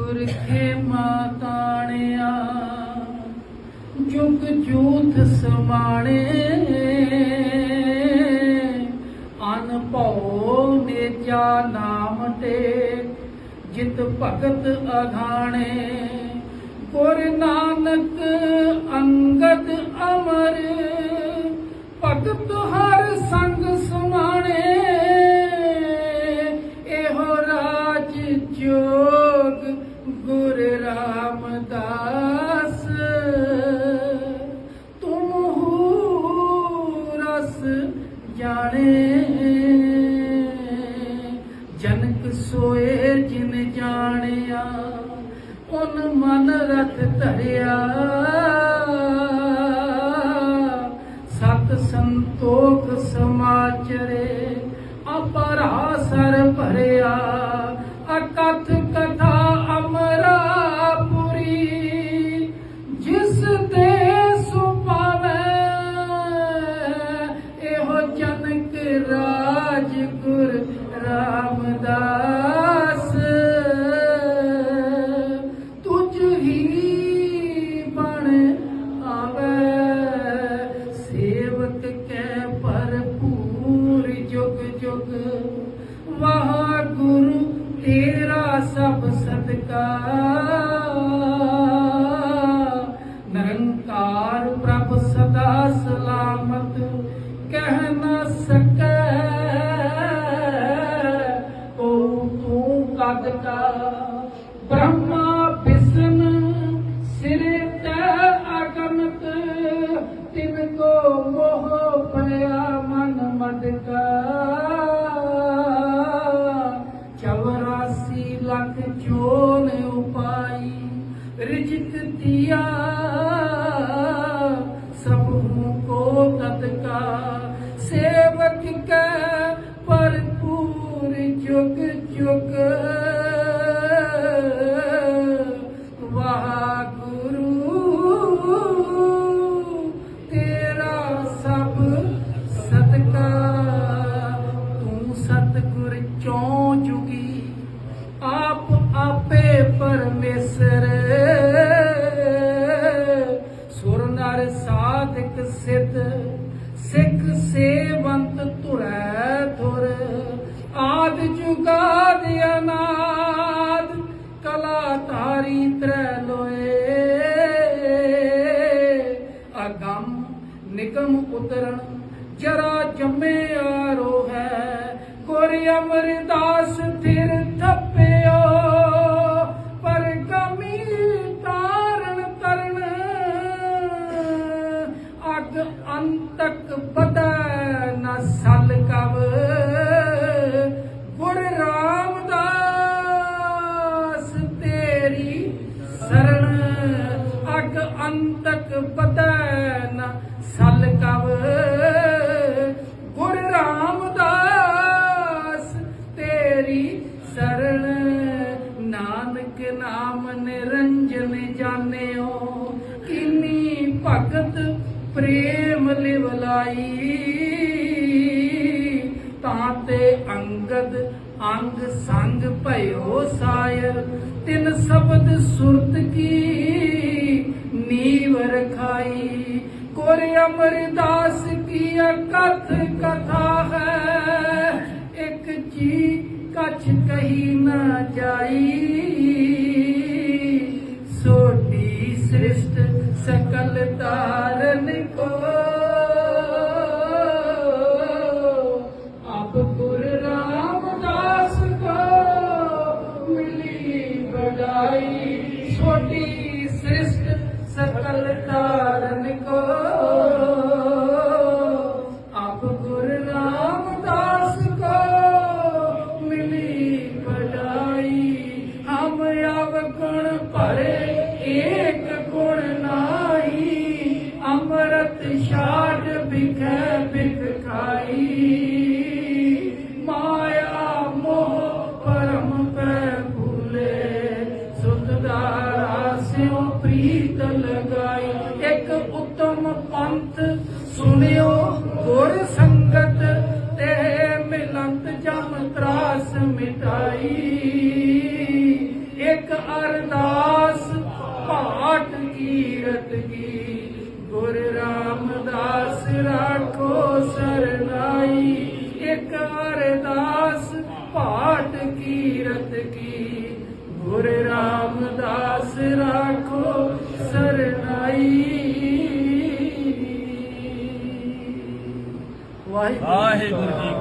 ਗੁਰਖੇ ਮਾਤਾਣਿਆ, ਜੁਗ ਜੂਥ ਸਮਾਣੇ। ਅਨ ਭਉ ਨੇਚਾ ਨਾਮ ਤੇ, ਜਿਤ ਭਗਤ ਅਘਾਣੇ। ਗੁਰ ਨਾਨਕ ਅੰਗਦ ਅਮਰ ਗੁਰ ਰਾਮਦਾਸ, ਤੁਮ ਹੂ ਰਸ ਜਾਣੇ। ਜਨਕ ਸੋਏ ਜਿਨ ਜਾਣਿਆ, ਉਨ ਮਨ ਰਤ ਧਰਿਆ। ਸਤ ਸੰਤੋਖ ਸਮਾਚਰੇ, ਅਪਰਾ ਸਰ ਭਰਿਆ। ਅਕਥ ਤੂੰ ਬ੍ਰਹਮਾ ਵਿਸ਼ਨ ਸਿਰੇ ਤੈ ਅਗਨਤ, ਤਿਨ ਕੋ ਮੋਹ ਭਇਆ ਮਨ ਮਦਕਾ। ਚੌਰਾਸੀ ਲੱਖ ਚੋਨ ਉਪਾਈ ਰਿਜਕ ਦਿਆ ਸਭ ਕੋ ਤਤਕਾ। ਸੇਵਕ ਕੈ, ਭਰਪੂਰ ਜੁਗ ਜੁਗ। ਸਿੱਧ, ਸਿੱਖ ਸੇਵੰਤ ਧੁਰੈ ਧੁਰ, ਆਦ ਜੁਗਾਦ ਅਨਾਦ ਕਲਾ ਧਾਰੀ ਤ੍ਰੈ ਲੋਏ। ਅਗੰਮ ਨਿਗਮ ਉਤਰਨ, ਜਰਾ ਜੰਮਿਆ ਰੋ ਹੈ ਗੁਰ ਅਮਰਦਾਸ ਅੰਤਕ ਪਤਾ ਨਾ ਸਲ ਕਵ। ਗੁਰ ਰਾਮਦਾਸ ਤੇਰੀ ਸਰਣ ਅਗ ਅੰਤਕ ਪਤਾ ਨਾ ਸਲ ਕਵ। ਗੁਰ ਰਾਮਦਾਸ ਤੇਰੀ ਸਰਣ ਨਾਨਕ ਨਾਮ ਨਿਰੰਜਨ ਜਾਣਿਓ। ਕਿਨੀ ਭਗਤ ਪ੍ਰੇਮ ਲਿਵਲਾਈ ਤਾਂ ਤੇ ਅੰਗਦ ਅੰਗ ਸੰਗ ਭਇਓ ਸਾਇਰ। ਤਿੰਨ ਸ਼ਬਦ ਸੁਰਤ ਕੀ ਨੀਵ ਰਖਾਈ ਕੋਰ ਅਮਰਦਾਸ ਕੀ ਕਥ ਕਥਾ ਹੈ। ਇੱਕ ਜੀ ਕਛ ਕਹੀ ਨਾ ਜਾਈ। ਸੋਟੀ ਸ੍ਰਿਸ਼ਟ ਸਕਲ ਤਾਰਨ ਕੋ ਮਿਲੀ ਬੜਾਈ ਛੋਟੀ ਸ੍ਰਿਸ਼ਟ ਸਕਲ ਤਾਰਨ ਕੋ। ਆਪ ਗੁਰ ਰਾਮਦਾਸ ਕੋ ਮਿਲੀ ਬੜਾਈ ਹਮ ਆਵ ਗੁਣ ਭਰੇ ਏਕ ਗੁਣ ਨਾਹੀ। ਅੰਮ੍ਰਿਤ ਛਾੜ ਬਿਖੈ ਬਿਖ ਖਾਈ। ਮਿਲੰਤ ਮਿਟਾਈ। ਇੱਕ ਅਰਦਾਸ ਪਾਠ ਕੀਰਤ ਕੀ। ਗੁਰ ਰਾਮਦਾਸ ਰਾਖੋ ਸਰਨਾਈ। ਇੱਕ ਅਰਦਾਸ ਪਾਠ ਕੀਰਤ ਕੀ। ਗੁਰ ਰਾਮਦਾਸ ਰਾਖੋ ਸਰਨਾਈ। ਵਾਹਿਗੁਰੂ ਵਾਹਿਗੁਰੂ ਜੀ